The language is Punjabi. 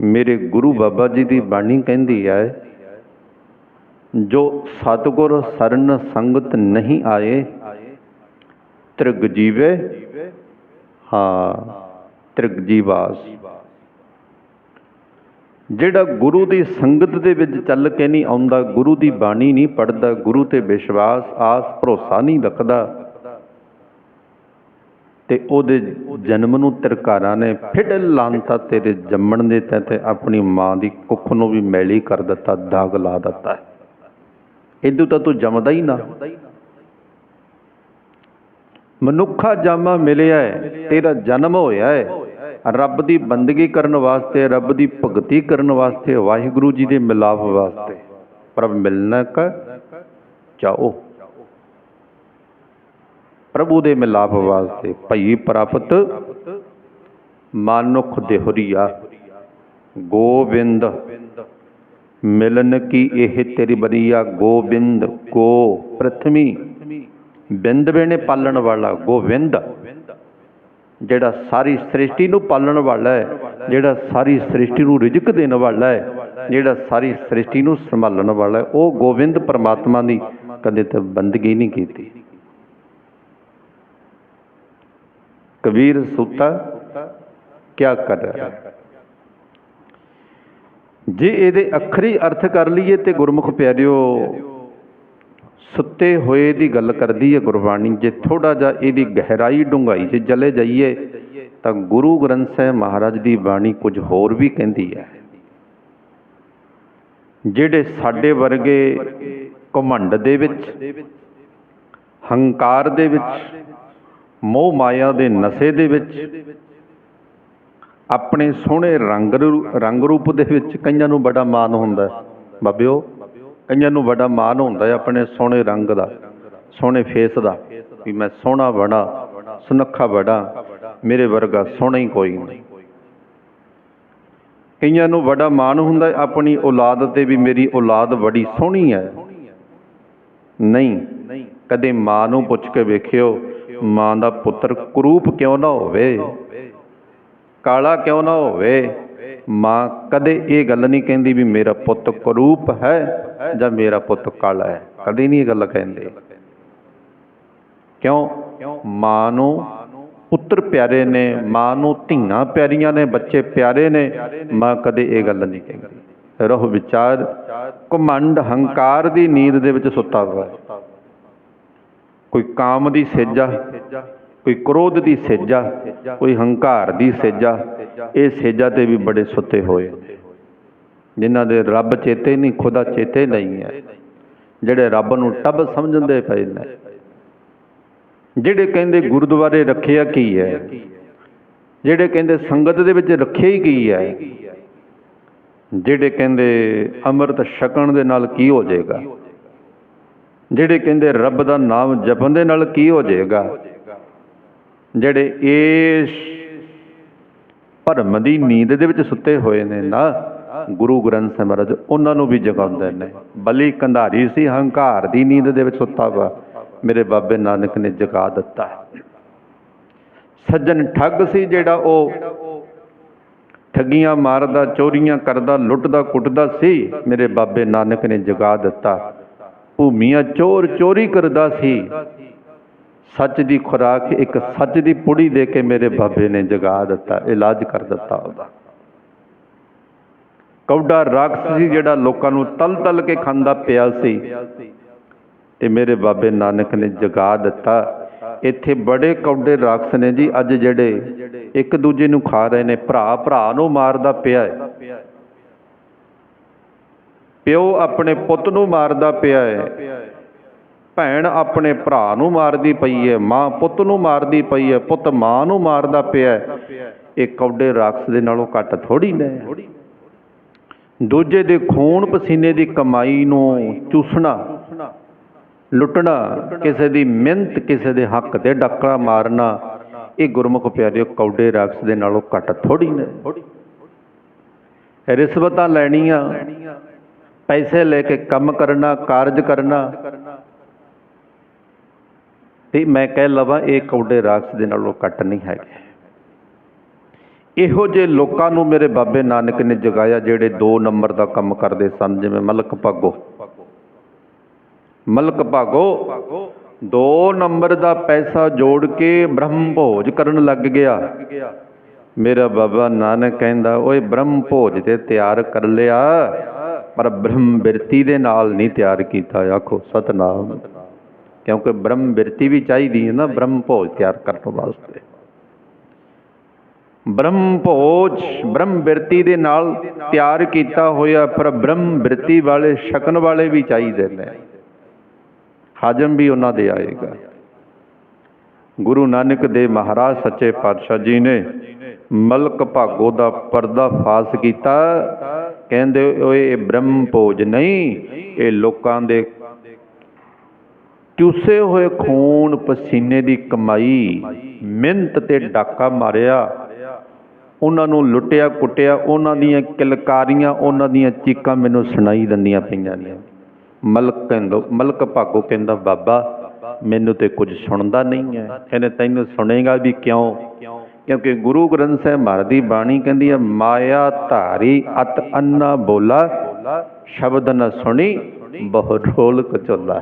ਮੇਰੇ ਗੁਰੂ ਬਾਬਾ ਜੀ ਦੀ ਬਾਣੀ ਕਹਿੰਦੀ ਹੈ, ਜੋ ਸਤਿਗੁਰ ਸਰਨ ਸੰਗਤ ਨਹੀਂ ਆਏ, ਤ੍ਰਿਗ ਜੀਵੇ, ਹਾਂ, ਤ੍ਰਿਗ ਜੀਵਾਸ। ਜਿਹੜਾ ਗੁਰੂ ਦੀ ਸੰਗਤ ਦੇ ਵਿੱਚ ਚੱਲ ਕੇ ਨਹੀਂ ਆਉਂਦਾ, ਗੁਰੂ ਦੀ ਬਾਣੀ ਨਹੀਂ ਪੜਦਾ ਗੁਰੂ ਤੇ ਵਿਸ਼ਵਾਸ ਆਸ ਭਰੋਸਾ ਨਹੀਂ ਰੱਖਦਾ ਤੇ ਉਹਦੇ ਜਨਮ ਨੂੰ ਤਿਰਕਾਰਾਂ ਨੇ ਫਿੜ ਲਾਂਤਾ ਤੇਰੇ ਜੰਮਣ ਦੇ ਤੇ ਤੇ ਆਪਣੀ ਮਾਂ ਦੀ ਕੁੱਖ ਨੂੰ ਵੀ ਮੈਲੀ ਕਰ ਦਿੱਤਾ, ਦਾਗ ਲਾ ਦਿੱਤਾ। ਇਦੋਂ ਤਾਂ ਤੂੰ ਜੰਮਦਾ ਹੀ ਨਾ। ਮਨੁੱਖਾ ਜਾਮਾ ਮਿਲਿਆ ਹੈ, ਤੇਰਾ ਜਨਮ ਹੋਇਆ ਹੈ। ਰੱਬ ਦੀ ਬੰਦਗੀ ਕਰਨ ਵਾਸਤੇ, ਰੱਬ ਦੀ ਭਗਤੀ ਕਰਨ ਵਾਸਤੇ, ਵਾਹਿਗੁਰੂ ਜੀ ਦੇ ਮਿਲਾਪ ਵਾਸਤੇ। ਪ੍ਰਭ ਮਿਲਣਾ ਕਾ ਚਾਓ ਪ੍ਰਭੂ ਦੇ ਮਿਲਾਪ ਵਾਸਤੇ ਭਈ ਪ੍ਰਾਪਤ ਮਾਨੁਖ ਦੇਹਰੀਆ, ਗੋਬਿੰਦ, ਮਿਲਨ ਕੀ ਇਹ ਤੇਰੀ ਬਰੀਆ, ਗੋਬਿੰਦ ਗੋ ਪ੍ਰਥਮੀ, ਬਿੰਦ ਵੇਣੇ ਪਾਲਣ ਵਾਲਾ ਗੋਬਿੰਦ, ਜਿਹੜਾ ਸਾਰੀ ਸ੍ਰਿਸ਼ਟੀ ਨੂੰ ਪਾਲਣ ਵਾਲਾ ਹੈ, ਜਿਹੜਾ ਸਾਰੀ ਸ੍ਰਿਸ਼ਟੀ ਨੂੰ ਰਿਜ਼ਕ ਦੇਣ ਵਾਲਾ ਹੈ, ਜਿਹੜਾ ਸਾਰੀ ਸ੍ਰਿਸ਼ਟੀ ਨੂੰ ਸੰਭਾਲਣ ਵਾਲਾ ਹੈ, ਉਹ ਗੋਬਿੰਦ ਪਰਮਾਤਮਾ ਦੀ ਕਦੇ ਤੇ ਬੰਦਗੀ ਨਹੀਂ ਕੀਤੀ। ਕਬੀਰ ਸੁੱਤਾ, ਕਿਆ ਕਰ ਰਿਹਾ? ਜੇ ਇਹਦੇ ਅੱਖਰੀ ਅਰਥ ਕਰ ਲਈਏ ਤੇ ਗੁਰਮੁਖ ਪਿਆਰਿਓ, ਸੁੱਤੇ ਹੋਏ ਦੀ ਗੱਲ ਕਰਦੀ ਹੈ ਗੁਰਬਾਣੀ, ਜੇ ਥੋੜਾ ਜਿਹਾ ਇਹਦੀ ਗਹਿਰਾਈ ਡੂੰਘਾਈ 'ਚ ਚਲੇ ਜਾਈਏ, ਤਾਂ ਗੁਰੂ ਗ੍ਰੰਥ ਸਾਹਿਬ ਮਹਾਰਾਜ ਦੀ ਬਾਣੀ ਕੁਝ ਹੋਰ ਵੀ ਕਹਿੰਦੀ ਹੈ। ਜਿਹੜੇ ਸਾਡੇ ਵਰਗੇ ਘਮੰਡ ਦੇ ਵਿੱਚ, ਹੰਕਾਰ ਦੇ ਵਿੱਚ ਮੋਹ ਮਾਇਆ ਦੇ ਨਸ਼ੇ ਦੇ ਵਿੱਚ, ਆਪਣੇ ਸੋਹਣੇ ਰੰਗ ਰੰਗ ਰੂਪ ਦੇ ਵਿੱਚ ਕਈਆਂ ਨੂੰ ਬੜਾ ਮਾਣ ਹੁੰਦਾ ਹੈ। ਬਾਬਿਓ, ਕਈਆਂ ਨੂੰ ਬੜਾ ਮਾਣ ਹੁੰਦਾ ਹੈ ਆਪਣੇ ਸੋਹਣੇ ਰੰਗ ਦਾ, ਸੋਹਣੇ ਫੇਸ ਦਾ, ਵੀ ਮੈਂ ਸੋਹਣਾ ਬੜਾ ਸੁਨੱਖਾ ਬੜਾ ਮੇਰੇ ਵਰਗਾ ਸੋਹਣਾ ਹੀ ਕੋਈ ਨਹੀਂ। ਕਈਆਂ ਨੂੰ ਬੜਾ ਮਾਣ ਹੁੰਦਾ ਹੈ ਆਪਣੀ ਔਲਾਦ ਤੇ ਵੀ ਮੇਰੀ ਔਲਾਦ ਬੜੀ ਸੋਹਣੀ ਹੈ। ਨਹੀਂ, ਕਦੇ ਮਾਂ ਨੂੰ ਪੁੱਛ ਕੇ ਵੇਖਿਓ ਮਾਂ ਦਾ ਪੁੱਤਰ ਕਰੂਪ ਕਿਉਂ ਨਾ ਹੋਵੇ? ਕਾਲਾ ਕਿਉਂ ਨਾ ਹੋਵੇ? ਮਾਂ ਕਦੇ ਇਹ ਗੱਲ ਨਹੀਂ ਕਹਿੰਦੀ ਵੀ ਮੇਰਾ ਪੁੱਤ ਕਰੂਪ ਹੈ ਜਾਂ ਮੇਰਾ ਪੁੱਤ ਕਾਲਾ ਹੈ। ਕਦੇ ਨਹੀਂ ਇਹ ਗੱਲ ਕਹਿੰਦੇ। ਕਿਉਂ? ਮਾਂ ਨੂੰ ਪੁੱਤਰ ਪਿਆਰੇ ਨੇ, ਮਾਂ ਨੂੰ ਧੀਆਂ ਪਿਆਰੀਆਂ ਨੇ, ਬੱਚੇ ਪਿਆਰੇ ਨੇ। ਮਾਂ ਕਦੇ ਇਹ ਗੱਲ ਨਹੀਂ ਕਹਿੰਦੀ। ਰਹੁ ਵਿਚਾਰ, ਘਮੰਡ, ਹੰਕਾਰ ਦੀ ਨੀਂਦ ਦੇ ਵਿੱਚ ਸੁੱਤਾ ਹੋਇਆ ਕੋਈ ਕਾਮ ਦੀ ਸੇਜਾ ਕੋਈ ਕ੍ਰੋਧ ਦੀ ਸੇਜਾ ਕੋਈ ਹੰਕਾਰ ਦੀ ਸੇਜਾ ਇਹ ਸੇਜਾ ਤੇ ਵੀ ਬੜੇ ਸੁੱਤੇ ਹੋਏ ਨੇ। ਜਿਨ੍ਹਾਂ ਦੇ ਰੱਬ ਚੇਤੇ ਨਹੀਂ, ਖੁਦਾ ਚੇਤੇ ਨਹੀਂ ਹੈ ਜਿਹੜੇ ਰੱਬ ਨੂੰ ਟੱਬ ਸਮਝਦੇ ਪਏ ਨੇ। ਜਿਹੜੇ ਕਹਿੰਦੇ ਗੁਰਦੁਆਰੇ ਰੱਖਿਆ ਕੀ ਹੈ? ਜਿਹੜੇ ਕਹਿੰਦੇ ਸੰਗਤ ਦੇ ਵਿੱਚ ਰੱਖਿਆ ਹੀ ਕੀ ਹੈ? ਜਿਹੜੇ ਕਹਿੰਦੇ ਅੰਮ੍ਰਿਤ ਛਕਣ ਦੇ ਨਾਲ ਕੀ ਹੋ ਜਾਏਗਾ? ਜਿਹੜੇ ਕਹਿੰਦੇ ਰੱਬ ਦਾ ਨਾਮ ਜਪਣ ਦੇ ਨਾਲ ਕੀ ਹੋ ਜਾਏਗਾ? ਜਿਹੜੇ ਇਸ ਭਰਮ ਦੀ ਨੀਂਦ ਦੇ ਵਿੱਚ ਸੁੱਤੇ ਹੋਏ ਨੇ ਨਾ, ਗੁਰੂ ਗ੍ਰੰਥ ਸਾਹਿਬ ਮਹਾਰਾਜ, ਉਹਨਾਂ ਨੂੰ ਵੀ ਜਗਾਉਂਦੇ ਨੇ। ਬਲੀ ਕੰਧਾਰੀ ਸੀ, ਹੰਕਾਰ ਦੀ ਨੀਂਦ ਦੇ ਵਿੱਚ ਸੁੱਤਾ ਵਾ। ਮੇਰੇ ਬਾਬੇ ਨਾਨਕ ਨੇ ਜਗਾ ਦਿੱਤਾ। ਸੱਜਣ ਠੱਗ ਸੀ ਜਿਹੜਾ ਉਹ ਠੱਗੀਆਂ ਮਾਰਦਾ, ਚੋਰੀਆਂ ਕਰਦਾ, ਲੁੱਟਦਾ, ਕੁੱਟਦਾ ਸੀ। ਮੇਰੇ ਬਾਬੇ ਨਾਨਕ ਨੇ ਜਗਾ ਦਿੱਤਾ। ਭੂਮੀਆਂ ਚੋਰ ਚੋਰੀ ਕਰਦਾ ਸੀ। ਸੱਚ ਦੀ ਖੁਰਾਕ ਇੱਕ ਸੱਚ ਦੀ ਪੁੜੀ ਦੇ ਕੇ ਮੇਰੇ ਬਾਬੇ ਨੇ ਜਗਾ ਦਿੱਤਾ, ਇਲਾਜ ਕਰ ਦਿੱਤਾ ਉਹਦਾ। ਕੌਡਾ ਰਾਖਸ ਸੀ ਜਿਹੜਾ ਲੋਕਾਂ ਨੂੰ ਤਲ ਤਲ ਕੇ ਖਾਂਦਾ ਪਿਆ ਸੀ। ਤੇ ਮੇਰੇ ਬਾਬੇ ਨਾਨਕ ਨੇ ਜਗਾ ਦਿੱਤਾ। ਇੱਥੇ ਬੜੇ ਕੌਡੇ ਰਾਖਸ ਨੇ ਜੀ, ਅੱਜ ਜਿਹੜੇ ਇੱਕ ਦੂਜੇ ਨੂੰ ਖਾ ਰਹੇ ਨੇ, ਭਰਾ ਭਰਾ ਨੂੰ ਮਾਰਦਾ ਪਿਆ ਹੈ। ਪਿਓ ਆਪਣੇ ਪੁੱਤ ਨੂੰ ਮਾਰਦਾ ਪਿਆ ਹੈ ਭੈਣ ਆਪਣੇ ਭਰਾ ਨੂੰ ਮਾਰਦੀ ਪਈ ਹੈ ਮਾਂ ਪੁੱਤ ਨੂੰ ਮਾਰਦੀ ਪਈ ਹੈ ਪੁੱਤ ਮਾਂ ਨੂੰ ਮਾਰਦਾ ਪਿਆ ਹੈ ਇਹ ਕੌਡੇ ਰਾਖਸ ਦੇ ਨਾਲੋਂ ਘੱਟ ਥੋੜੀ ਨੇ। ਦੂਜੇ ਦੇ ਖੂਨ ਪਸੀਨੇ ਦੀ ਕਮਾਈ ਨੂੰ ਚੂਸਣਾ, ਲੁੱਟਣਾ, ਕਿਸੇ ਦੀ ਮਿਹਨਤ, ਕਿਸੇ ਦੇ ਹੱਕ ਤੇ ਡੱਕਾ ਮਾਰਨਾ, ਇਹ ਗੁਰਮੁਖ ਪਿਆਰਿਓ ਕੌਡੇ ਰਾਖਸ ਦੇ ਨਾਲੋਂ ਘੱਟ ਥੋੜੀ ਨੇ। ਰਿਸ਼ਵਤਾਂ ਲੈਣੀਆਂ ਪੈਸੇ ਲੈ ਕੇ ਕੰਮ ਕਰਨਾ, ਕਾਰਜ ਕਰਨਾ। ਤੇ ਮੈਂ ਕਹਿ ਲਵਾਂ, ਇਹ ਕੌਡੇ ਰਾਖਸ ਦੇ ਨਾਲੋਂ ਘੱਟ ਨਹੀਂ ਹੈਗੇ। ਇਹੋ ਜਿਹੇ ਲੋਕਾਂ ਨੂੰ ਮੇਰੇ ਬਾਬੇ ਨਾਨਕ ਨੇ ਜਗਾਇਆ, ਜਿਹੜੇ 2 ਨੰਬਰ ਦਾ ਕੰਮ ਕਰਦੇ ਸਨ, ਜਿਵੇਂ ਮਲਕ ਭਾਗੋ। ਮਲਕ ਭਾਗੋ 2 ਨੰਬਰ ਦਾ ਪੈਸਾ ਜੋੜ ਕੇ ਬ੍ਰਹਮ ਭੋਜ ਕਰਨ ਲੱਗ ਗਿਆ। ਮੇਰਾ ਬਾਬਾ ਨਾਨਕ ਕਹਿੰਦਾ, ਓਏ ਬ੍ਰਹਮ ਭੋਜ ਤੇ ਤਿਆਰ ਕਰ ਲਿਆ। ਪਰ ਬ੍ਰਹਮ ਬਿਰਤੀ ਦੇ ਨਾਲ ਨਹੀਂ ਤਿਆਰ ਕੀਤਾ। ਆਖੋ, ਸਤਨਾਮ। ਕਿਉਂਕਿ ਬ੍ਰਹਮ ਬਿਰਤੀ ਵੀ ਚਾਹੀਦੀ ਹੈ ਨਾ, ਬ੍ਰਹਮ ਭੋਜ ਤਿਆਰ ਕਰਨ ਵਾਸਤੇ। ਬ੍ਰਹਮ ਭੋਜ, ਬ੍ਰਹਮ ਬਿਰਤੀ ਦੇ ਨਾਲ ਤਿਆਰ ਕੀਤਾ ਹੋਇਆ, ਪਰ ਬ੍ਰਹਮ ਬਿਰਤੀ ਵਾਲੇ, ਛਕਣ ਵਾਲੇ ਵੀ ਚਾਹੀਦੇ ਨੇ। ਹਾਜਮ ਵੀ ਉਹਨਾਂ ਦੇ ਆਏਗਾ। ਗੁਰੂ ਨਾਨਕ ਦੇਵ ਮਹਾਰਾਜ, ਸੱਚੇ ਪਾਤਸ਼ਾਹ ਜੀ ਨੇ ਮਲਕ ਭਾਗੋ ਦਾ ਪਰਦਾ ਫਾਸ ਕੀਤਾ। ਕਹਿੰਦੇ ਓਏ ਇਹ ਬ੍ਰਹਮ ਭੋਜ ਨਹੀਂ, ਇਹ ਲੋਕਾਂ ਦੇ ਚੂਸੇ ਹੋਏ ਖੂਨ ਪਸੀਨੇ ਦੀ ਕਮਾਈ, ਮਿਹਨਤ ਤੇ ਡਾਕਾ ਮਾਰਿਆ। ਉਹਨਾਂ ਨੂੰ ਲੁੱਟਿਆ ਕੁੱਟਿਆ, ਉਹਨਾਂ ਦੀਆਂ ਕਿਲਕਾਰੀਆਂ, ਉਹਨਾਂ ਦੀਆਂ ਚੀਕਾਂ ਮੈਨੂੰ ਸੁਣਾਈ ਦਿੰਦੀਆਂ ਪਈਆਂ ਨੇ। ਮਲਕ ਕਹਿੰਦਾ, ਮਲਕ ਭਾਗੋ ਕਹਿੰਦਾ, ਬਾਬਾ, ਮੈਨੂੰ ਤੇ ਕੁਝ ਸੁਣਦਾ ਨਹੀਂ ਹੈ। ਕਹਿੰਦੇ ਤੈਨੂੰ ਸੁਣੇਗਾ ਵੀ ਕਿਉਂ? ਕਿਉਂਕਿ ਗੁਰੂ ਗ੍ਰੰਥ ਸਾਹਿਬ ਮਹਾਰਾਜ ਦੀ ਬਾਣੀ ਕਹਿੰਦੀ ਹੈ ਮਾਇਆ ਧਾਰੀ ਅਤ ਅੰਨਾ ਬੋਲਾ, ਸ਼ਬਦ ਨ ਸੁਣੀ, ਬਹੁ ਢੋਲ ਕਚੋਲਾ